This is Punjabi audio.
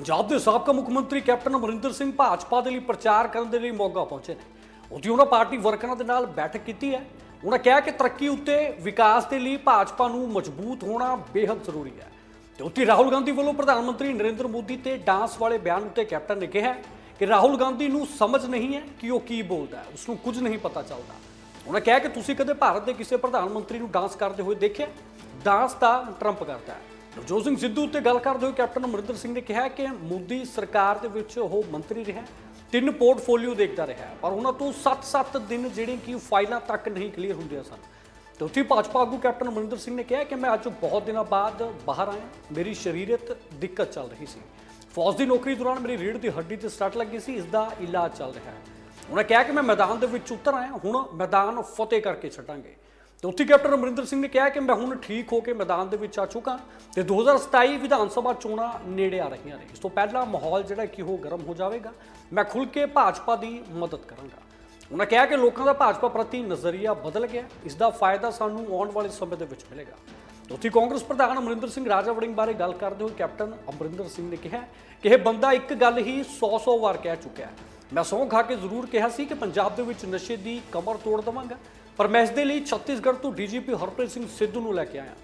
ਪੰਜਾਬ ਦੇ ਸਾਬਕਾ ਮੁੱਖ ਮੰਤਰੀ ਕੈਪਟਨ ਅਮਰਿੰਦਰ ਸਿੰਘ ਭਾਜਪਾ ਦੇ ਲਈ ਪ੍ਰਚਾਰ ਕਰਨ ਦੇ ਲਈ ਮੋਗਾ ਪਹੁੰਚੇ ਨੇ। ਉੱਥੇ ਉਹਨਾਂ ਪਾਰਟੀ ਵਰਕਰਾਂ ਦੇ ਨਾਲ ਬੈਠਕ ਕੀਤੀ ਹੈ। ਉਹਨਾਂ ਕਿਹਾ ਕਿ ਤਰੱਕੀ ਉੱਤੇ ਵਿਕਾਸ ਦੇ ਲਈ ਭਾਜਪਾ ਨੂੰ ਮਜ਼ਬੂਤ ਹੋਣਾ ਬੇहद ਜ਼ਰੂਰੀ ਹੈ। ਤੇ ਉੱਥੇ ਰਾਹੁਲ ਗਾਂਧੀ ਵੱਲੋਂ ਪ੍ਰਧਾਨ ਮੰਤਰੀ ਨਰਿੰਦਰ ਮੋਦੀ ਤੇ ਡਾਂਸ ਵਾਲੇ ਬਿਆਨ ਉੱਤੇ ਕੈਪਟਨ ਨੇ ਕਿਹਾ ਕਿ ਰਾਹੁਲ ਗਾਂਧੀ ਨੂੰ ਸਮਝ ਨਹੀਂ ਹੈ ਕਿ ਉਹ ਕੀ ਬੋਲਦਾ ਹੈ। ਉਸ ਨੂੰ ਕੁਝ ਨਹੀਂ ਪਤਾ ਚੱਲਦਾ। ਉਹਨਾਂ ਕਿਹਾ ਕਿ ਤੁਸੀਂ ਕਦੇ ਭਾਰਤ ਦੇ ਕਿਸੇ ਪ੍ਰਧਾਨ ਮੰਤਰੀ ਨੂੰ ਡਾਂਸ ਕਰਦੇ ਹੋਏ ਦੇਖਿਆ? ਡਾਂਸ ਤਾਂ ਟਰੰਪ ਕਰਦਾ ਹੈ। ਨਵਜੋਤ ਸਿੰਘ ਸਿੱਧੂ ਉੱਤੇ ਗੱਲ ਕਰਦੇ ਹੋਏ ਕੈਪਟਨ ਅਮਰਿੰਦਰ ਸਿੰਘ ਨੇ ਕਿਹਾ ਕਿ ਮੋਦੀ ਸਰਕਾਰ ਦੇ ਵਿੱਚ ਉਹ ਮੰਤਰੀ ਰਿਹਾ, ਤਿੰਨ ਪੋਰਟਫੋਲੀਓ ਦੇਖਦਾ ਰਿਹਾ, ਪਰ ਉਹਨਾਂ ਤੋਂ 7-7 ਦਿਨ ਜਿਹੜੇ ਕਿ ਫਾਈਲਾਂ ਤੱਕ ਨਹੀਂ ਕਲੀਅਰ ਹੁੰਦੀਆਂ ਸਨ। ਤੇ ਉੱਥੇ ਭਾਜਪਾ ਆਗੂ ਕੈਪਟਨ ਅਮਰਿੰਦਰ ਸਿੰਘ ਨੇ ਕਿਹਾ ਕਿ ਮੈਂ ਅੱਜ ਬਹੁਤ ਦਿਨਾਂ ਬਾਅਦ ਬਾਹਰ ਆਇਆ, ਮੇਰੀ ਸਰੀਰਕ ਦਿੱਕਤ ਚੱਲ ਰਹੀ ਸੀ। ਫੌਜ ਦੀ ਨੌਕਰੀ ਦੌਰਾਨ ਮੇਰੀ ਰੀੜ੍ਹ ਦੀ ਹੱਡੀ ਤੇ ਸੱਟ ਲੱਗੀ ਸੀ, ਇਸ ਦਾ ਇਲਾਜ ਚੱਲ ਰਿਹਾ ਹੈ। ਉਹਨਾਂ ਕਿਹਾ ਕਿ ਮੈਂ ਮੈਦਾਨ ਦੇ ਵਿੱਚ ਉਤਰ ਆਇਆ, ਹੁਣ ਮੈਦਾਨ ਫਤਿਹ ਕਰਕੇ ਛੱਡਾਂਗੇ। ਤੇ ਉੱਥੇ ਕੈਪਟਨ ਅਮਰਿੰਦਰ ਸਿੰਘ ਨੇ ਕਿਹਾ ਕਿ ਮੈਂ ਹੁਣ ਠੀਕ ਹੋ ਕੇ ਮੈਦਾਨ ਦੇ ਵਿੱਚ ਆ ਚੁੱਕਾ ਤੇ 2027 ਵਿਧਾਨ ਸਭਾ ਚੋਣਾਂ ਨੇੜੇ ਆ ਰਹੀਆਂ ਨੇ। ਇਸ ਤੋਂ ਪਹਿਲਾਂ ਮਾਹੌਲ ਜਿਹੜਾ ਕਿ ਉਹ ਗਰਮ ਹੋ ਜਾਵੇਗਾ। ਮੈਂ ਖੁੱਲ ਕੇ ਭਾਜਪਾ ਦੀ ਮਦਦ ਕਰਾਂਗਾ। ਉਹਨਾਂ ਕਿਹਾ ਕਿ ਲੋਕਾਂ ਦਾ ਭਾਜਪਾ ਪ੍ਰਤੀ ਨਜ਼ਰੀਆ ਬਦਲ ਗਿਆ। ਇਸ ਦਾ ਫਾਇਦਾ ਸਾਨੂੰ ਆਉਣ ਵਾਲੇ ਸਮੇਂ ਦੇ ਵਿੱਚ ਮਿਲੇਗਾ। ਉੱਥੇ ਕਾਂਗਰਸ ਪ੍ਰਧਾਨ ਅਮਰਿੰਦਰ ਸਿੰਘ ਰਾਜਾ ਵੜਿੰਗ ਬਾਰੇ ਗੱਲ ਕਰਦੇ ਹੋਏ ਕੈਪਟਨ ਅਮਰਿੰਦਰ ਸਿੰਘ ਨੇ ਕਿਹਾ ਕਿ ਇਹ ਬੰਦਾ ਇੱਕ ਗੱਲ ਹੀ 100-100 ਵਾਰ ਕਹਿ ਚੁੱਕਿਆ ਹੈ। ਮੈਂ ਸਹੁੰ ਖਾ ਕੇ ਜ਼ਰੂਰ ਕਿਹਾ ਸੀ ਕਿ ਪੰਜਾਬ ਦੇ ਵਿੱਚ ਨਸ਼ੇ ਦੀ ਕਮਰ ਤੋੜ ਦੇਵਾਂਗਾ। ਪਰ ਮੈਂ ਇਸ ਦੇ ਲਈ ਛੱਤੀਸਗੜ੍ਹ ਤੋਂ ਡੀਜੀਪੀ ਹਰਪ੍ਰੀਤ ਸਿੰਘ ਸਿੱਧੂ ਨੂੰ ਲੈ ਕੇ ਆਇਆ।